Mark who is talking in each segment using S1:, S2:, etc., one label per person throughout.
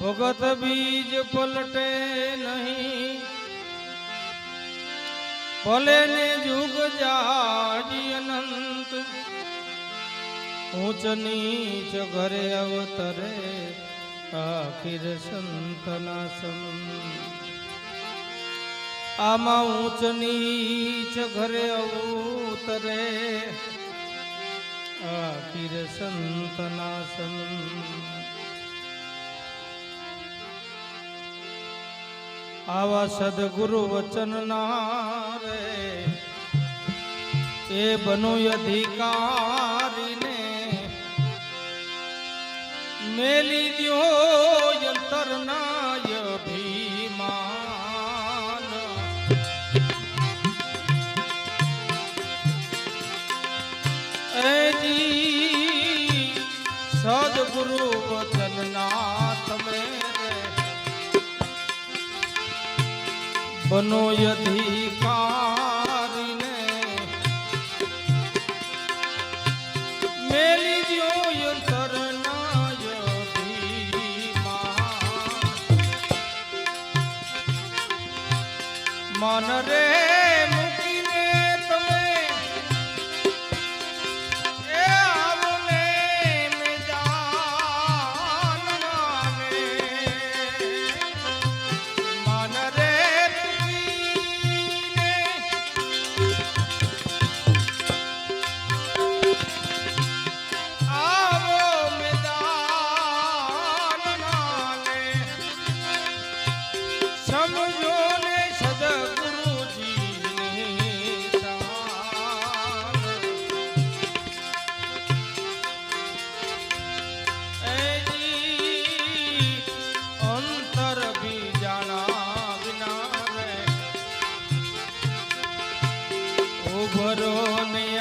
S1: ભગત બીજ પલટે નહીં. ભલે ને જુગ જાજી અનંત. ઊંચ નીચ ઘરે અવતરે આખીર સંતના સમ આમાં ઊંચ નીચ ઘરે અવતરે આખીર સંતના સમ આવા સદગુરુ વચનના રે. એ બનો અધિકારીને. મેલી દો યંતરનાય બનો અધિકારીને. મેલી દ્યો અંતરનાય મન રે ઉભરો નહીં.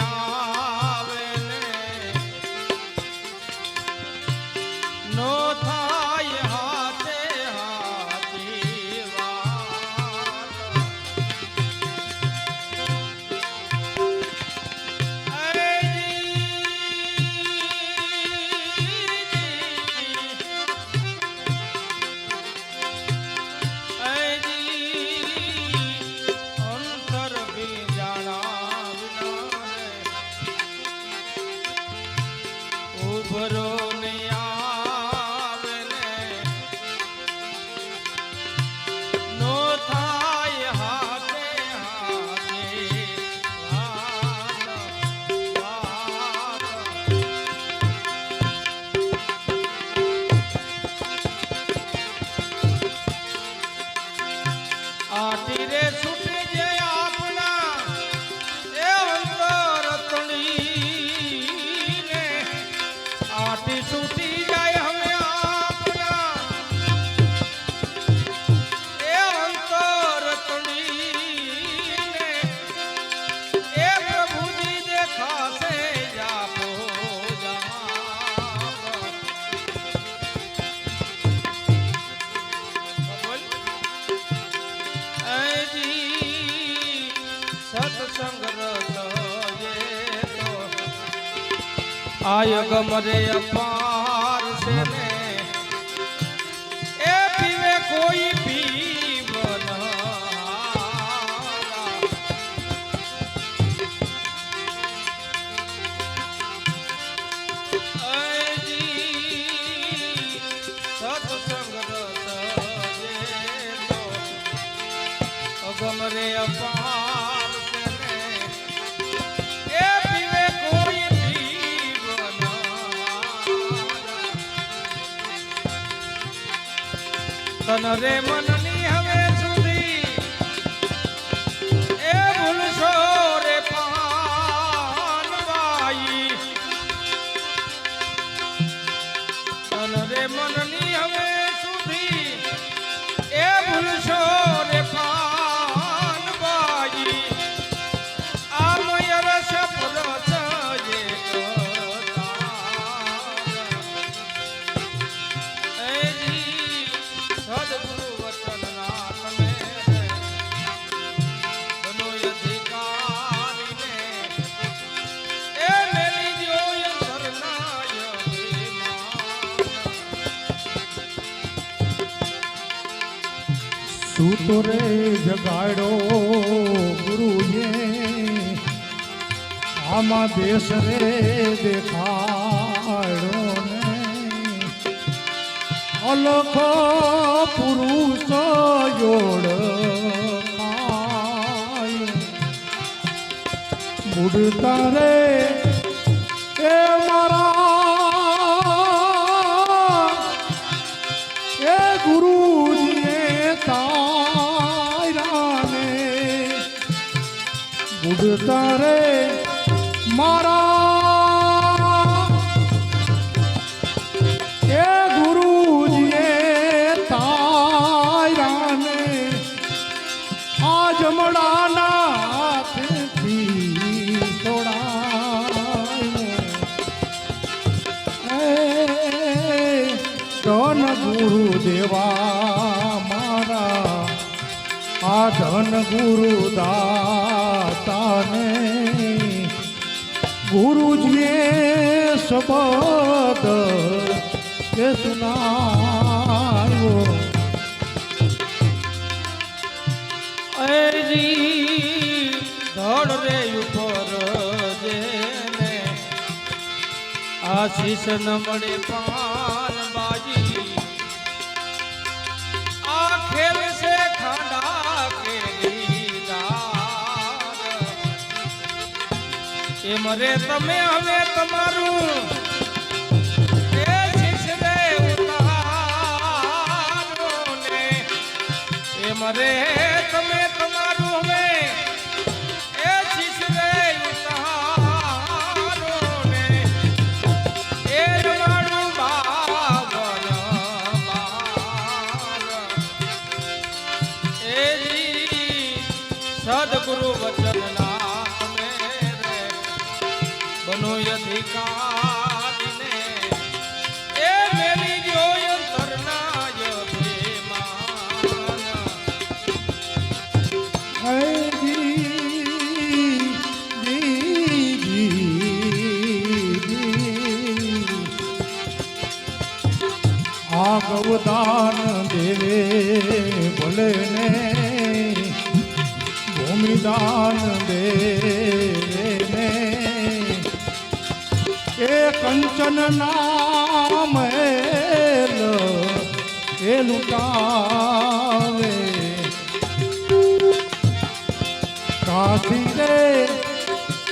S1: આયગમ રે અપાર છે તન રે મન
S2: સૂતો રે જગાડ્યો ગુરુએ. આમાં દેશ રે દેખાડો અલખ પુરુષ જોડ મુડતા રે બુડતા રે મારા એ ગુરુજીએ તારાને આજ મડાના હાથથી તોડાય ધન ગુરુ દેવા આ ધન ગુરુ દાતાને ગુરુજીએ શબ્દ કે સુનાયો
S1: અરજી ધડ રે ઉપર જેને આશીષ ન મળે પાન એમ તમે હવે તમારું એ શીશ રે ઉતારો ને એમ રે તમે તમારું હવે એ શીશ રે ઉતારો ને એ રમાડું બાવન બાર. એ સદગુરુ વચન
S2: ગૌદાન દેવે ભલે ને ભૂમિદાન દેવે કંચન નામ એ લૂટાવે કાશી રે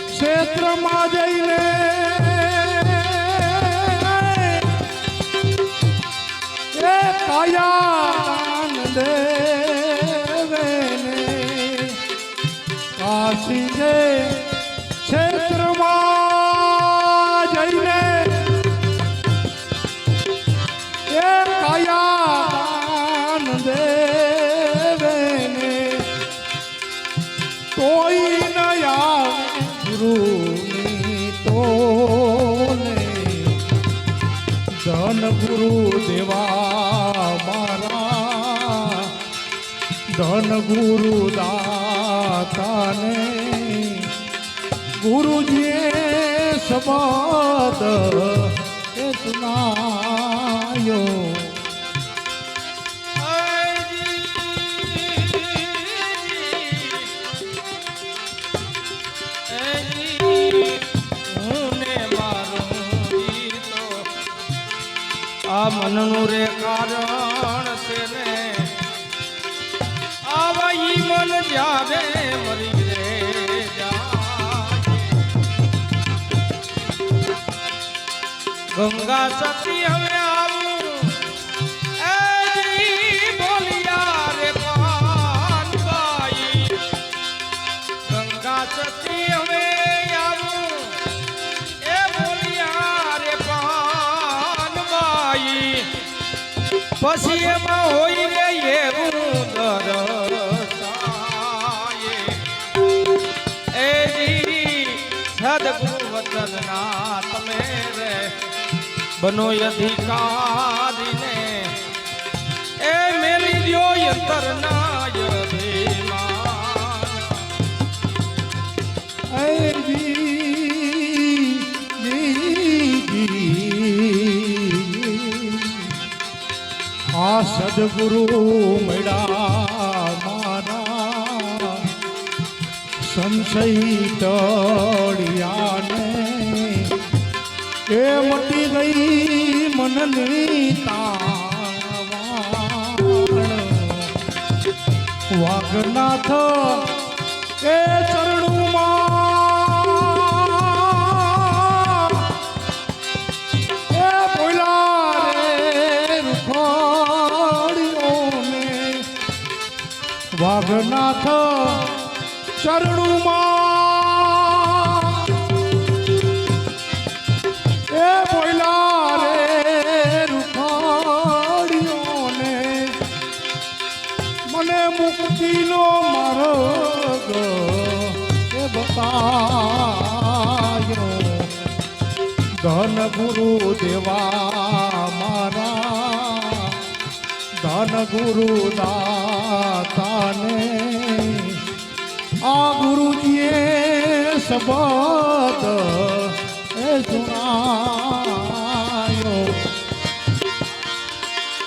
S2: ક્ષેત્રમાં જઈને એ કાયા દેવે કાશી રે ધન ગુરુ દેવા મારા. ધન ગુરુ દાતાને ગુરુજીએ શબ્દ એ સુનાયો
S1: મનનું રે કારણ છે ને આવા ઈ મન જ્યારે મરી રે. ગંગા સતી હવે પછી એમાં હોય રે એવું સદગુરુ વચન ના તમે રે એ મેલી દ્યો યંતર નાય
S2: સદગુરુ મળ્યા મારા. સંશય તળિયાને એ મટી ગઈ મનની તાણ વાઘનાથ એ ચરણો વાઘનાથ ચરણુમાં એ બોલા રે રૂખોડીઓને મને મુક્તિનો માર્ગ એ બતાયો ધન ગુરુ દેવા મારા ધન ગુરુ દાતાને આ ગુરુજીએ સુના